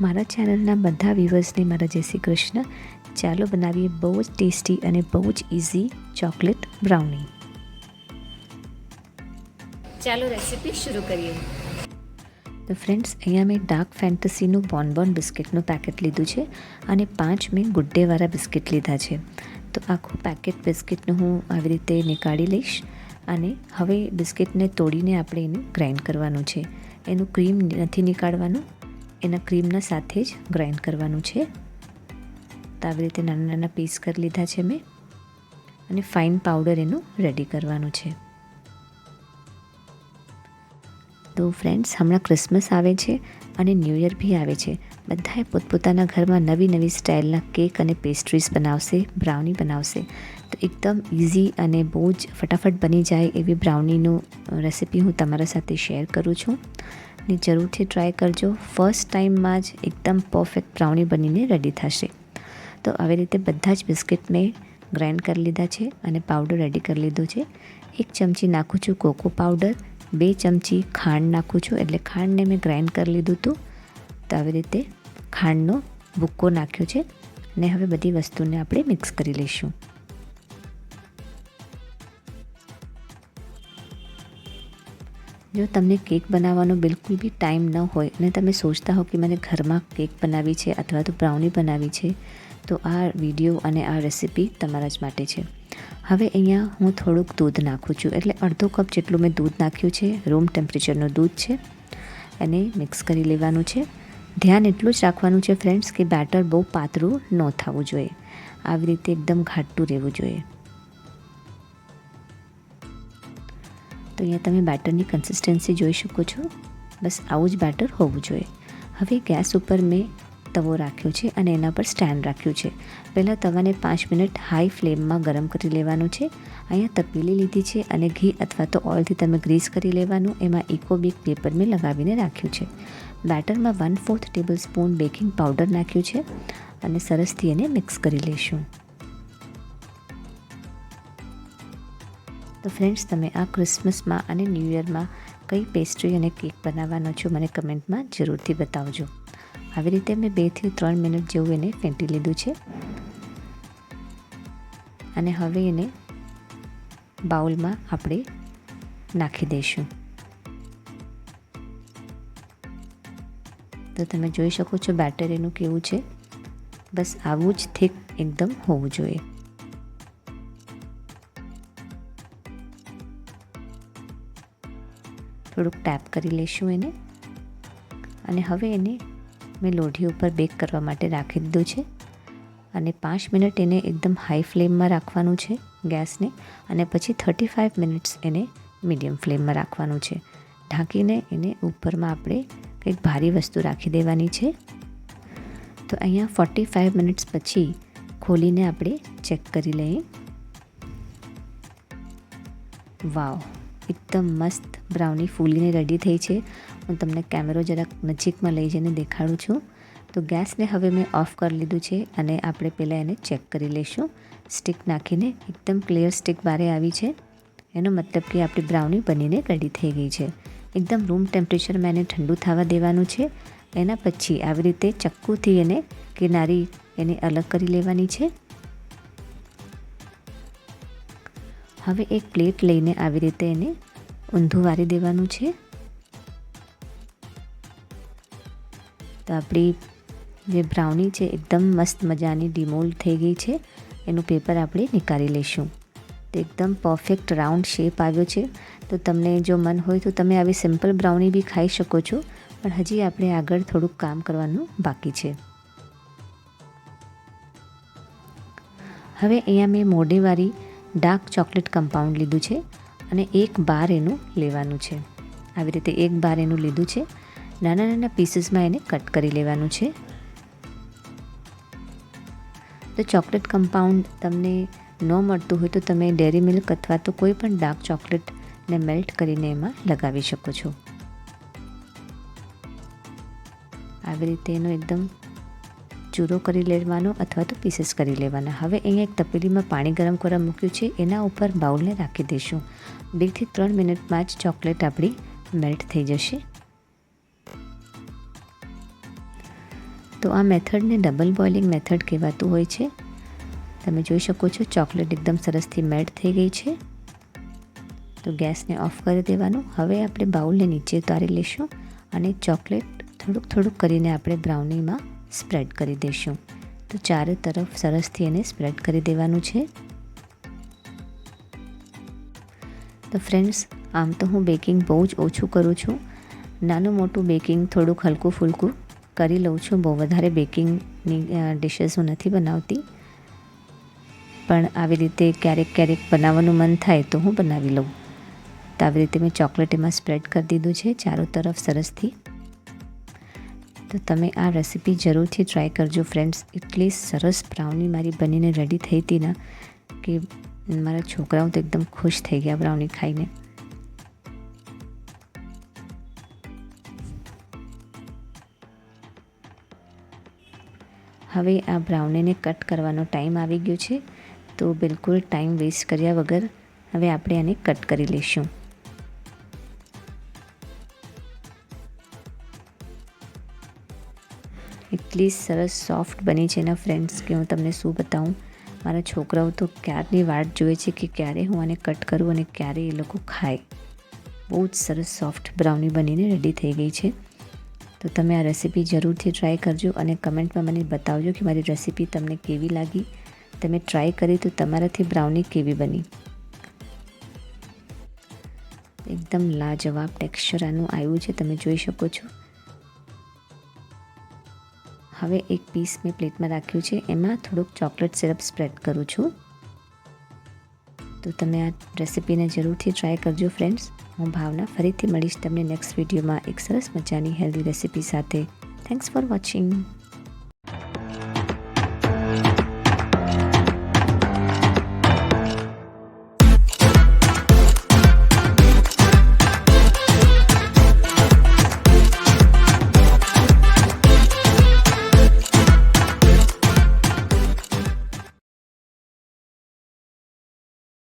મારા ચેનલના બધા વ્યૂવર્સને મારા જય શ્રી કૃષ્ણ. ચાલો બનાવીએ બહુ જ ટેસ્ટી અને બહુ જ ઇઝી ચોકલેટ બ્રાઉની. ચાલો રેસીપી શરૂ કરીએ. તો ફ્રેન્ડ્સ અહીંયા મેં ડાર્ક ફેન્ટસીનું બોનબોન બિસ્કિટનું પેકેટ લીધું છે અને પાંચ મેં ગુડ્ડેવાળા બિસ્કિટ લીધા છે. તો આખું પેકેટ બિસ્કિટનું હું આવી રીતે નીકાળી લઈશ અને હવે બિસ્કિટને તોડીને આપણે એને ગ્રાઇન્ડ કરવાનું છે. એનું ક્રીમ નથી નીકાળવાનું. એના ક્રીમના સાથે જ ગ્રાઇન્ડ કરવાનું છે. તો આવી રીતે નાના નાના પીસ કરી લીધા છે મેં. અને ફાઇન પાવડર એનું રેડી કરવાનું છે. તો ફ્રેન્ડ્સ, હમણાં ક્રિસમસ આવે છે અને ન્યૂ યર બી આવે છે. બધાએ પોતપોતાના ઘરમાં નવી નવી સ્ટાઇલના કેક અને પેસ્ટ્રીઝ બનાવશે, બ્રાઉની બનાવશે. તો એકદમ ઇઝી અને બહુ જ ફટાફટ બની જાય એવી બ્રાઉનીનું રેસિપી હું તમારા સાથે શેર કરું છું. ને જરૂરથી ટ્રાય કરજો. ફર્સ્ટ ટાઈમમાં જ એકદમ પરફેક્ટ બ્રાઉની બનીને રેડી થશે. તો આવી રીતે બધા જ બિસ્કિટ મેં ગ્રાઇન્ડ કરી લીધા છે અને પાવડર રેડી કરી લીધો છે. એક ચમચી નાખું છું કોકો પાવડર બે ચમચી ખાંડ નાખું છું એટલે ખાંડને મેં ગ્રાઇન્ડ કરી લીધું હતું. તો આવી રીતે ખાંડનો ભૂક્કો નાખ્યો છે ને હવે બધી વસ્તુને આપણે મિક્સ કરી લઈશું. જો તમને કેક બનાવવાનો બિલકુલ બી ટાઈમ ન હોય અને તમે સોચતા હો કે મને ઘરમાં કેક બનાવી છે અથવા તો બ્રાઉની બનાવી છે, તો આ વીડિયો અને આ રેસીપી તમારા જ માટે છે. હવે અહીંયા હું થોડુંક દૂધ નાખું છું. એટલે અડધો કપ જેટલું મેં દૂધ નાખ્યું છે. રૂમ ટેમ્પરેચરનું દૂધ છે. અને મિક્સ કરી લેવાનું છે. ધ્યાન એટલું જ રાખવાનું છે ફ્રેન્ડ્સ કે બેટર બહુ પાતળું ન થવું જોઈએ. આવી રીતે એકદમ ઘાટું રહેવું જોઈએ. તો અહીંયા તમે બેટરની કન્સિસ્ટન્સી જોઈ શકો છો. બસ આવું જ બેટર હોવું જોઈએ. હવે ગેસ ઉપર મેં તવો રાખ્યો છે અને એના પર સ્ટેન્ડ રાખ્યું છે. પહેલાં તવાને પાંચ મિનિટ હાઈ ફ્લેમમાં ગરમ કરી લેવાનું છે. અહીંયા તપેલી લીધી છે અને ઘી અથવા તો ઓઇલથી તમે ગ્રીસ કરી લેવાનું. એમાં ઇકોબિક પેપર મેં લગાવીને રાખ્યું છે. બેટરમાં one fourth tablespoon baking powder નાખ્યું છે અને સરસથી એને મિક્સ કરી લઈશું. તો ફ્રેન્ડ્સ તમે આ ક્રિસમસમાં અને ન્યૂ યરમાં કઈ પેસ્ટ્રી અને કેક બનાવવાનો છો મને કમેન્ટમાં જરૂરથી બતાવજો. આવી રીતે મેં બેથી ત્રણ મિનિટ જેવું એને ફેંટી લીધું છે. અને હવે એને બાઉલમાં આપણે નાખી દઈશું. તો તમે જોઈ શકો છો બેટર એનું કેવું છે. બસ આવું જ થીક એકદમ હોવું જોઈએ. થોડુંક ટેપ કરી લઈશું એને. અને હવે એને મેં લોઢી ઉપર બેક કરવા માટે રાખી દીધું છે. અને પાંચ મિનિટ એને એકદમ હાઈ ફ્લેમમાં રાખવાનું છે ગેસને. અને પછી થર્ટી ફાઇવ મિનિટ્સ એને મીડિયમ ફ્લેમમાં રાખવાનું છે. ઢાંકીને એને ઉપરમાં આપણે કંઈક ભારી વસ્તુ રાખી દેવાની છે. તો અહીંયા ફોર્ટી ફાઇવ મિનિટ્સ પછી ખોલીને આપણે ચેક કરી લઈએ. વાવ એકદમ મસ્ત બ્રાઉની ફૂલીને રેડી થઈ છે. હું તમને કેમેરો જરાક નજીકમાં લઈ જઈને દેખાડું છું. તો ગેસને હવે મેં ઓફ કરી લીધું છે અને આપણે પહેલાં એને ચેક કરી લઈશું. સ્ટીક નાખીને એકદમ ક્લિયર સ્ટીક બારે આવી છે. એનો મતલબ કે આપણી બ્રાઉની બનીને રેડી થઈ ગઈ છે. એકદમ રૂમ ટેમ્પરેચરમાં એને ઠંડુ થવા દેવાનું છે. એના પછી આવી રીતે ચક્કુથી એને કિનારી એને અલગ કરી લેવાની છે. હવે એક પ્લેટ લઈને આવી રીતે એને ઊંધું વારી દેવાનું છે. તો આપણી જે બ્રાઉની છે, એકદમ મસ્ત મજાની ડિમોલ્ડ થઈ ગઈ છે. એનું પેપર આપણે નીકાળી લઈશું. તો એકદમ પરફેક્ટ રાઉન્ડ શેપ આવ્યો છે. તો તમને જો મન હોય તો તમે આવી સિમ્પલ બ્રાઉની બી ખાઈ શકો છો. પણ હજી આપણે આગળ થોડુંક કામ કરવાનું બાકી છે. હવે અહીંયા મેં મોઢેવાળી ડાર્ક ચોકલેટ કમ્પાઉન્ડ લીધું છે અને એક બાર એનું લેવાનું છે. આવી રીતે એક બાર એનું લીધું છે. નાના નાના પીસીસમાં એને કટ કરી લેવાનું છે. તો ચોકલેટ કમ્પાઉન્ડ તમને ન મળતું હોય તો તમે ડેરી મિલ્ક અથવા તો કોઈ પણ ડાર્ક ચોકલેટને મેલ્ટ કરીને એમાં લગાવી શકો છો. આવી રીતે એનો એકદમ ચૂરો કરી લેવાનો અથવા તો પીસીસ કરી લેવાના. હવે અહીંયા એક તપેલીમાં પાણી ગરમ કરવા મૂક્યું છે. એના ઉપર બાઉલને રાખી દઈશું. બેથી ત્રણ મિનિટમાં જ ચોકલેટ આપણી મેલ્ટ થઈ જશે. તો આ મેથડને ડબલ બોઇલિંગ મેથડ કહેવાતું હોય છે. તમે જોઈ શકો છો ચોકલેટ એકદમ સરસથી મેલ્ટ થઈ ગઈ છે. તો ગેસને ઓફ કરી દેવાનું. હવે આપણે બાઉલને નીચે ઉતારી લઈશું અને ચોકલેટ થોડુંક થોડુંક કરીને આપણે બ્રાઉનીમાં સ્પ્રેડ કરી દઈશું તો ચારે તરફ સરસથી એને સ્પ્રેડ કરી દેવાનું છે. તો ફ્રેન્ડ્સ, આમ તો હું બેકિંગ બહુ જ ઓછું કરું છું. નાનું મોટું બેકિંગ થોડુંક હલકું ફૂલકું કરી લઉં છું. બહુ વધારે બેકિંગની ડિશિસ હું નથી બનાવતી. પણ આવી રીતે ક્યારેક ક્યારેક બનાવવાનું મન થાય તો હું બનાવી લઉં. તો આવી રીતે મેં ચોકલેટ એમાં સ્પ્રેડ કરી દીધું છે. ચારો તરફ સરસથી તો તમે આ રેસીપી જરૂરથી ટ્રાય કરજો ફ્રેન્ડ્સ એટલી સરસ બ્રાઉની મારી બનીને રેડી થઈ હતી ને કે મારા છોકરાઓ તો એકદમ ખુશ થઈ ગયા બ્રાઉની ખાઈને. હવે આ બ્રાઉનીને કટ કરવાનો ટાઈમ આવી ગયો છે, તો બિલકુલ ટાઈમ વેસ્ટ કર્યા વગર હવે આપણે આને કટ કરી લઈશું. એટલી સરસ સોફ્ટ બની છે એના ફ્રેન્ડ્સ, કે હું તમને શું બતાવું? મારા છોકરાઓ તો ક્યારની વાટ જોઈએ છે કે ક્યારે હું આને કટ કરું અને ક્યારે એ લોકો ખાય. બહુ જ સરસ સોફ્ટ બ્રાઉની બનીને રેડી થઈ ગઈ છે. તો તમે આ રેસીપી જરૂરથી ટ્રાય કરજો અને કમેન્ટમાં મને બતાવજો કે મારી રેસીપી તમને કેવી લાગી. તમે ટ્રાય કરી તો તમારાથી બ્રાઉની કેવી બની. એકદમ લાજવાબ ટેક્સચર આનું આવ્યું છે, તમે જોઈ શકો છો. હવે એક પીસ મેં પ્લેટમાં રાખ્યું છે. એમાં થોડુંક ચોકલેટ સિરપ સ્પ્રેડ કરું છું. તો તમે આ રેસીપીને જરૂરથી ટ્રાય કરજો ફ્રેન્ડ્સ હું ભાવના ફરીથી મળીશ તમને નેક્સ્ટ વિડીયોમાં એક સરસ મજાની હેલ્ધી રેસીપી સાથે. Thanks for watching